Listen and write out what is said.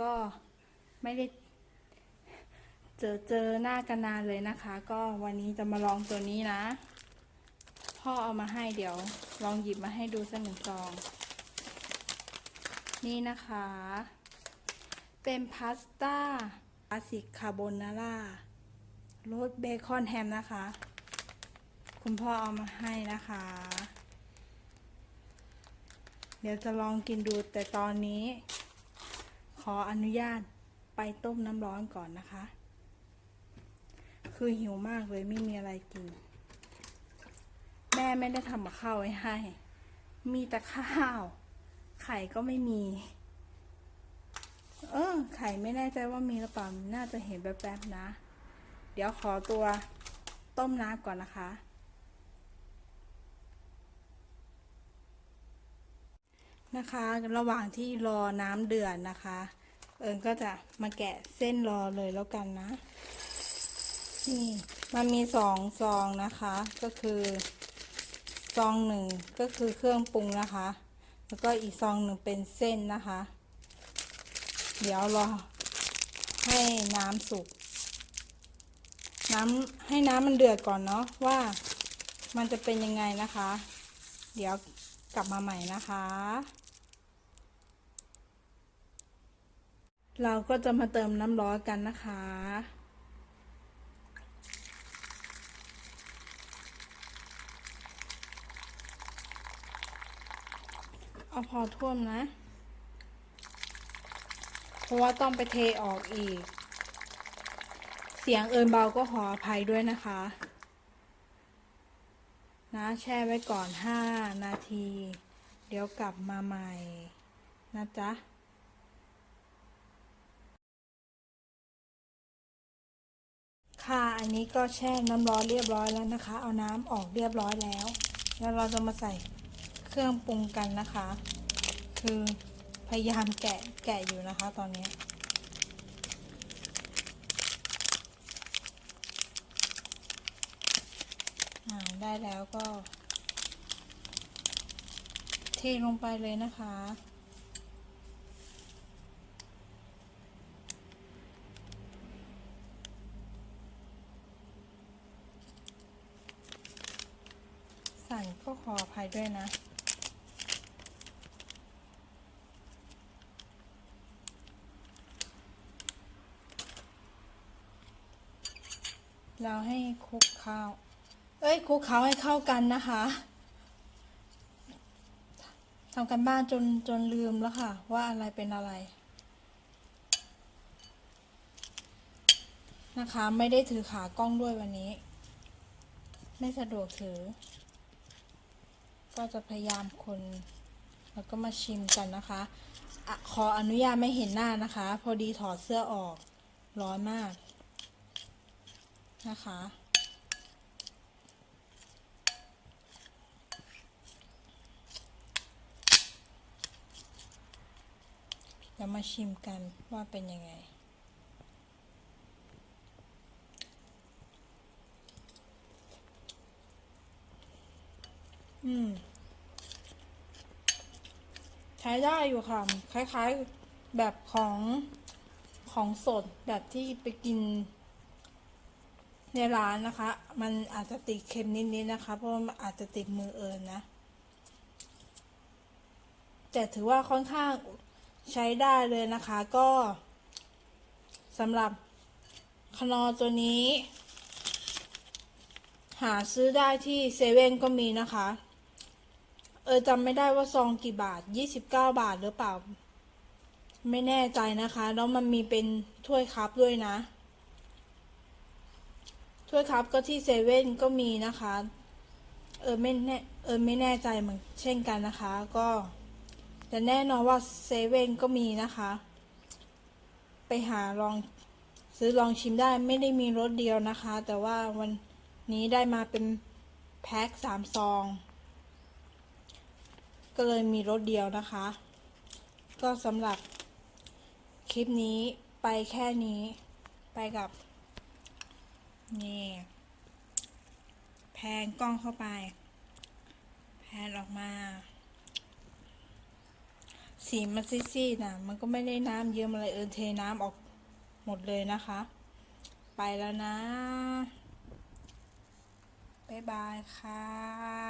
ก็ไม่ได้เจอเจอหน้ากันนานเลยนะคะ ก็วันนี้จะมาลองตัวนี้นะ พ่อเอามาให้เดี๋ยวลองหยิบมาให้ดูสักหนึ่งซอง นี่นะคะ เป็นพาสต้าคาสิกคาโบนาร่ารสเบคอนแฮมนะคะ คุณพ่อเอามาให้นะคะ เดี๋ยวจะลองกินดูแต่ตอนนี้ ขออนุญาตไปต้มน้ำร้อนก่อนนะคะ คือหิวมากเลยไม่มีอะไรกิน แม่ไม่ได้ทำกับข้าวไว้ให้ มีแต่ข้าว ไข่ก็ไม่มี เออ ไข่ไม่แน่ใจว่ามีหรือเปล่า น่าจะเห็นแป๊บๆนะ เดี๋ยวขอตัวต้มน้ำก่อนนะคะ นะคะ ระหว่างที่รอน้ำเดือดนะคะ เอิญก็จะมาแกะเส้นรอเลยแล้วกันนะ นี่มันมีสองซองนะคะ ก็คือซองหนึ่งก็คือเครื่องปรุงนะคะ แล้วก็อีกซองหนึ่งเป็นเส้นนะคะ เดี๋ยวรอให้น้ำสุก น้ำให้น้ำมันเดือดก่อนเนาะว่ามันจะเป็นยังไงนะคะ เดี๋ยวกลับมาใหม่นะคะ เราก็จะมาเติมน้ำร้อนกันนะคะ เอาพอท่วมนะ เพราะว่าต้องไปเทออกอีก เสียงเอินเบาก็ขออภัยด้วยนะคะ นะแช่ไว้ก่อน 5 นาที เดี๋ยวกลับมาใหม่ นะจ๊ะ ค่ะอันนี้ก็แช่น้ำร้อนเรียบร้อยแล้วนะคะ เอาน้ำออกเรียบร้อยแล้ว แล้วเราจะมาใส่เครื่องปรุงกันนะคะ คือพยายามแกะแกะอยู่นะคะ ตอนนี้ได้แล้วก็ เทลงไปเลยนะคะ ก็ขออภัยด้วยนะ เราให้คลุกข้าว เอ้ยคลุกเขาให้เข้ากันนะคะทำกันบ้านจนจนลืมแล้วค่ะ ว่าอะไรเป็นอะไร นะคะ ไม่ได้ถือขากล้องด้วยวันนี้ ไม่สะดวกถือ ก็จะพยายามคน แล้วก็มาชิมกันนะคะอะขออนุญาตไม่เห็นหน้านะคะ พอดีถอดเสื้อออกร้อนมากนะคะ เดี๋ยวมาชิมกันว่าเป็นยังไง อืม ใช้ได้อยู่ค่ะ คล้าย ๆแบบของของสดแบบที่ไปกิน ในร้านนะคะ มันอาจจะติดเค็มนิดๆนะคะ เพราะว่ามันอาจจะติดมือเอิญนะ แต่ถือว่าค่อนข้างใช้ได้เลยนะคะ ก็สำหรับคนอตัวนี้ หาซื้อได้ที่เซเว่นก็มีนะคะ เออจำไม่ได้ว่าซองกี่บาท29บาทหรือเปล่า ไม่แน่ใจนะคะ แล้วมันมีเป็นถ้วยคัพด้วยนะ ถ้วยคัพก็ที่เซเว่นก็มีนะคะ เออไม่แน่เออไม่แน่ใจเหมือนเช่นกันนะคะ ก็แต่แน่นอนว่าเซเว่นก็มีนะคะ ไปหาลองซื้อลองชิมได้ไม่ได้มีรสเดียวนะคะ แต่ว่าวันนี้ได้มาเป็นแพ็คสามซอง ก็เลยมีรสเดียวนะคะ ก็สำหรับคลิปนี้ไปแค่นี้ไปกับนี่แพนกล้องเข้าไป แพนออกมา สีมันซีดๆนะมันก็ไม่ได้น้ำเยอะมาเลยเอิญเทน้ำออกหมดเลยนะคะ ไปแล้วนะ บ๊ายบายค่ะ